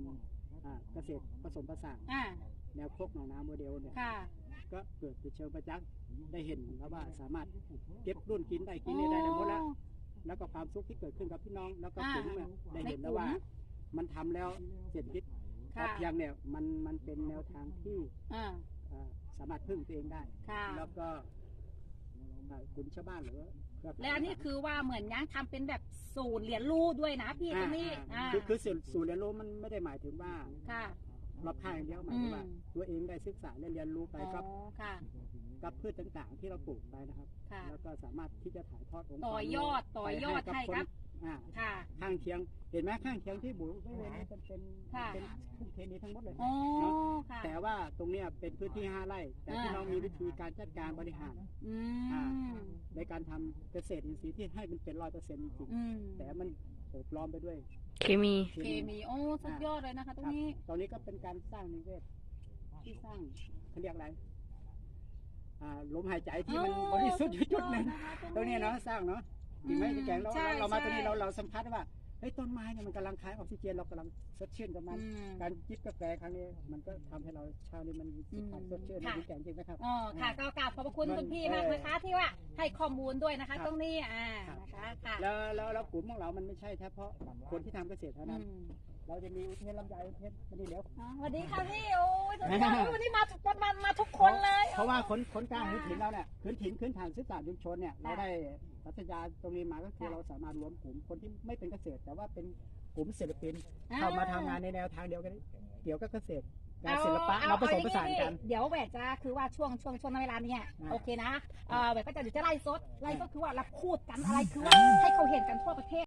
ำอ่าเกษตรผสมผสานอ่าแนวโคกหนองน้ำโมเดลเนี่ยค่ะ ก็เกิดเป็นเชิงประจักษ์ได้เห็นแล้วว่าสามารถเก็บรุ่นกินได้กินได้ได้หมดแล้วแล้วก็ความสุขที่เกิดขึ้นกับพี่น้องแล้วก็อ่าผมเนี่ยได้เห็นแล้วในกลุ่มว่า มันทำแล้วเศรษฐกิจพอค่ะเพียงเนี่ยมันมันเป็นแนวทางที่อ่าเอ่อสามารถพึ่งตัวเองได้ค่ะแล้วก็เอ่อ กลุ่มชาวบ้านหรือว่าเครือข่ายและอันนี้คือว่าเหมือนยังทำเป็นแบบศูนย์เรียนรู้ด้วยนะพี่ตรงนี้อ่าอ่าคือคือศูนย์ศูนย์เรียนรู้มันไม่ได้หมายถึงว่าค่ะรอบข้างอย่างเดียวหมายถึงว่า อืม ตัวเองได้ศึกษาได้เรียนรู้ไปอ๋อกับค่ะ กับพืชต่างๆ ที่เราปลูกไปนะครับ ค่ะ แล้วก็สามารถที่จะถ่ายทอดองค์ต่อยอดต่อยอดให้ครับอ่าค่ะ ข้างเคียงเห็นไหมข้างเคียงที่บุ๋ไม่เลยนี่เป็นเป็นค่ะ เป็นทุ่งเทนี้ทั้งหมดเลย อ๋อค่ะแต่ ว่าตรงเนี้ยเป็นพื้นที่ห้าไร่ แต่อ่าพี่น้องมีวิธีการจัดการบริหารอือ่ามในการทำเกษตรอินทรีย์ที่ให้มันเป็นร้อยเปอร์เซ็นต์จริงอืมๆแต่มันโอบล้อมไปด้วย เคมี เคมีโอ้สุดยอดเลยนะคะตรงนี้ ตอนนี้ก็เป็นการสร้างนิเวศที่สร้างเขาเรียกอะไรอ่าลมหายใจที่มันอ๋อบริสุทธิ์อยู่จุดหนึ่งสุยอนะคะตรงนี้เนาะสร้างเนาะจริงไหมอืมพี่แกงเราใช่เราเรามาตรงนี้ใช่เราเราสัมผัสได้ว่า เฮ้ยต้นไม้เนี่ยมันกำลังคายออกซิเจนเรากำลังสดชื่นกับมัน อืม การจิบกาแฟครั้งนี้มันก็ทำให้เราเช้านี้มันมีสุขภาพอืมสดชื่นนะค่ะพี่แกงจริงไหมครับ อ๋อค่ะก็กราบขอบพระคุณมันคุณพี่มากนะคะ ที่ว่าให้ข้อมูลด้วยนะคะ ครับตรงนี้อ่าครับ นะคะค่ะแล้วแล้วแล้วกลุ่มของเรามันไม่ใช่เฉพาะคนที่ทำเกษตรเท่าอืนั้น มเราจะมีอุเทนลำไยอุเทนมันนี่เดี๋ยวอ๋อสวัสดีค่ะพี่โอ้ยสุดยอดวันนี้มาทุกคนมามาทุกคนเลย เพราะว่าคนคนกลางพื้นถิ่นเราเนี่ยพื้นถิ่นพื้นฐานสื่อสารชุมชนเนี่ยเราได้ พัฒนาตรงนี้มาก็คือเราสามารถรวมกลุ่มคนที่ไม่เป็นเกษตร แต่ว่าเป็นกลุ่มศิลปินเข้ามาทำงานในแนวทางเดียวกันเกี่ยวกับเกษตรงานศิลปะเอมาผสมเอผสานกัน เดี๋ยวแหวกจะคือว่าช่วงช่วงช่วงเวลาเนี้ยอ่า โอเคนะเออแหวกก็จะเดี๋ยวจะไล่สดไล่สดคือว่าเราพูดกันอะไรคือว่าให้เขาเห็นกันทั่วประเทศ